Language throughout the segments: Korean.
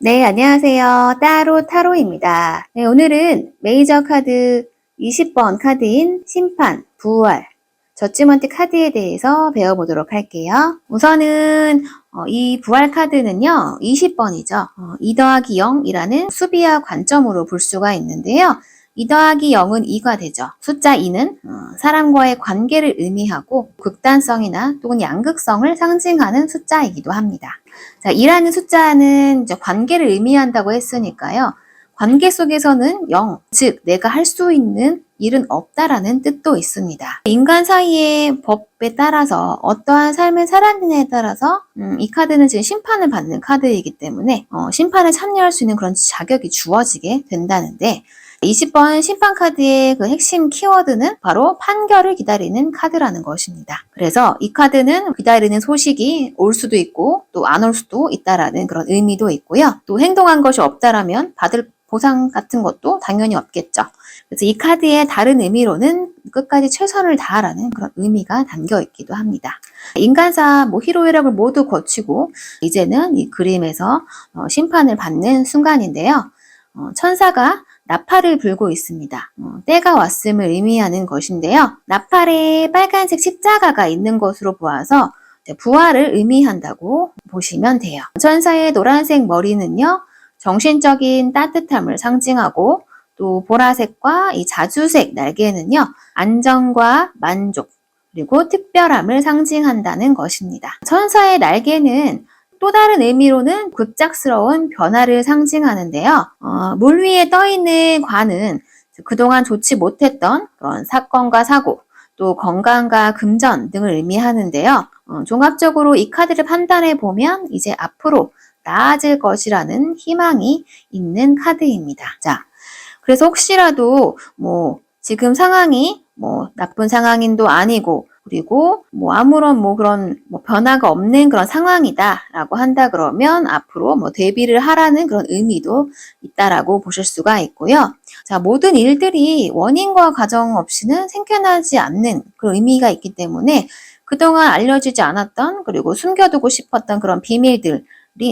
네, 안녕하세요. 따로 타로입니다. 네, 오늘은 메이저 카드 20번 카드인 심판, 부활, 저지먼트 카드에 대해서 배워보도록 할게요. 우선은 어, 이 부활 카드는요, 20번이죠. 어, 2 더하기 0이라는 수비와 관점으로 볼 수가 있는데요. 2 더하기 0은 2가 되죠. 숫자 2는 어, 사람과의 관계를 의미하고 극단성이나 또는 양극성을 상징하는 숫자이기도 합니다. 자, 2라는 숫자는 이제 관계를 의미한다고 했으니까요. 관계 속에서는 0, 즉 내가 할 수 있는 일은 없다라는 뜻도 있습니다. 인간 사이의 법에 따라서 어떠한 삶을 살았느냐에 따라서 음, 이 카드는 지금 심판을 받는 카드이기 때문에 어, 심판에 참여할 수 있는 그런 자격이 주어지게 된다는데 20번 심판 카드의 그 핵심 키워드는 바로 판결을 기다리는 카드라는 것입니다. 그래서 이 카드는 기다리는 소식이 올 수도 있고 또 안 올 수도 있다라는 그런 의미도 있고요. 또 행동한 것이 없다라면 받을 보상 같은 것도 당연히 없겠죠. 그래서 이 카드의 다른 의미로는 끝까지 최선을 다하라는 그런 의미가 담겨 있기도 합니다. 인간사 뭐 희로애락을 모두 거치고 이제는 이 그림에서 어, 심판을 받는 순간인데요. 어, 천사가 나팔을 불고 있습니다. 어, 때가 왔음을 의미하는 것인데요. 나팔에 빨간색 십자가가 있는 것으로 보아서 부활을 의미한다고 보시면 돼요. 천사의 노란색 머리는요. 정신적인 따뜻함을 상징하고 또 보라색과 이 자주색 날개는요, 안정과 만족, 그리고 특별함을 상징한다는 것입니다. 천사의 날개는 또 다른 의미로는 급작스러운 변화를 상징하는데요. 어, 물 위에 떠 있는 관은 그동안 좋지 못했던 그런 사건과 사고, 또 건강과 금전 등을 의미하는데요. 어, 종합적으로 이 카드를 판단해 보면 이제 앞으로 나아질 것이라는 희망이 있는 카드입니다. 자, 그래서 혹시라도 뭐 지금 상황이 뭐 나쁜 상황인도 아니고 그리고 뭐 아무런 뭐 그런 뭐 변화가 없는 그런 상황이다라고 한다 그러면 앞으로 뭐 대비를 하라는 그런 의미도 있다라고 보실 수가 있고요. 자, 모든 일들이 원인과 과정 없이는 생겨나지 않는 그런 의미가 있기 때문에 그동안 알려지지 않았던 그리고 숨겨두고 싶었던 그런 비밀들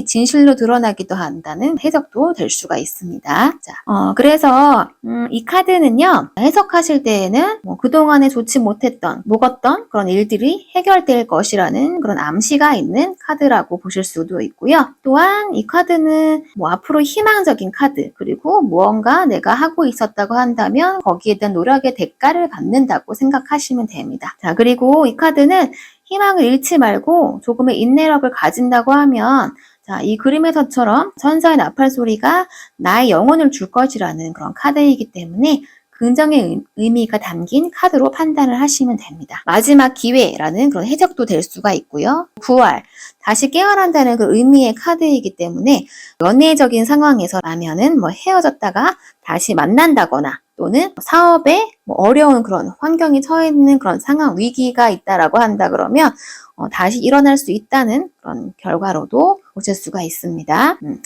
진실로 드러나기도 한다는 해석도 될 수가 있습니다. 자, 어, 그래서 음, 이 카드는요 해석하실 때에는 뭐 그동안에 좋지 못했던 묵었던 그런 일들이 해결될 것이라는 그런 암시가 있는 카드라고 보실 수도 있고요. 또한 이 카드는 뭐 앞으로 희망적인 카드 그리고 무언가 내가 하고 있었다고 한다면 거기에 대한 노력의 대가를 받는다고 생각하시면 됩니다. 자 그리고 이 카드는 희망을 잃지 말고 조금의 인내력을 가진다고 하면 자, 이 그림에서처럼 천사의 나팔 소리가 나의 영혼을 줄 것이라는 그런 카드이기 때문에 긍정의 의미가 담긴 카드로 판단을 하시면 됩니다. 마지막 기회라는 그런 해석도 될 수가 있고요. 부활, 다시 깨어난다는 그 의미의 카드이기 때문에 연애적인 상황에서라면은 뭐 헤어졌다가 다시 만난다거나 또는 사업에 뭐 어려운 그런 환경이 처해 있는 그런 상황 위기가 있다라고 한다 그러면 어, 다시 일어날 수 있다는 그런 결과로도 보실 수가 있습니다. 음.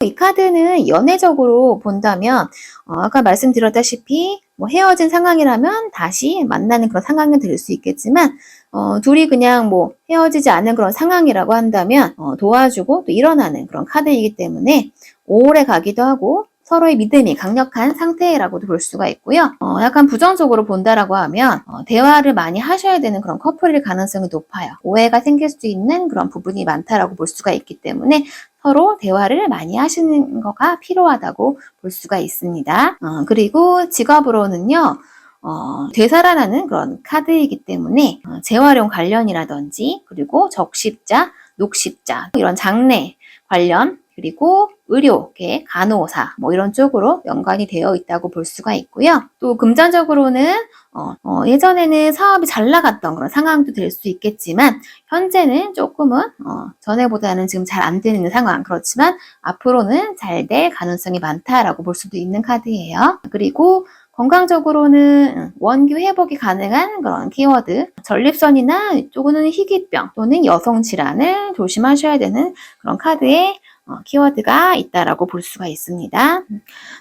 이 카드는 연애적으로 본다면 어, 아까 말씀드렸다시피 뭐 헤어진 상황이라면 다시 만나는 그런 상황이 될 수 있겠지만 어, 둘이 그냥 뭐 헤어지지 않은 그런 상황이라고 한다면 어, 도와주고 또 일어나는 그런 카드이기 때문에 오래 가기도 하고 서로의 믿음이 강력한 상태라고도 볼 수가 있고요. 어, 약간 부정적으로 본다라고 하면 어, 대화를 많이 하셔야 되는 그런 커플일 가능성이 높아요. 오해가 생길 수 있는 그런 부분이 많다라고 볼 수가 있기 때문에 서로 대화를 많이 하시는 거가 필요하다고 볼 수가 있습니다. 어, 그리고 직업으로는요. 어, 되살아나는 그런 카드이기 때문에 어, 재활용 관련이라든지 그리고 적십자, 녹십자 이런 장례 관련 그리고 의료계, 간호사 뭐 이런 쪽으로 연관이 되어 있다고 볼 수가 있고요. 또 금전적으로는 어, 어, 예전에는 사업이 잘 나갔던 그런 상황도 될 수 있겠지만 현재는 조금은 어, 전에보다는 지금 잘 안 되는 상황 그렇지만 앞으로는 잘 될 가능성이 많다라고 볼 수도 있는 카드예요. 그리고 건강적으로는 원기 회복이 가능한 그런 키워드 전립선이나 이쪽은 희귀병 또는 여성 질환을 조심하셔야 되는 그런 카드에 어, 키워드가 있다라고 볼 수가 있습니다.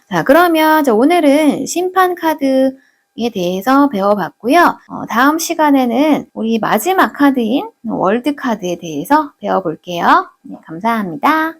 자, 그러면 오늘은 심판 카드 에 대해서 배워봤고요. 어, 다음 시간에는 우리 마지막 카드인 월드 카드에 대해서 배워볼게요. 네, 감사합니다.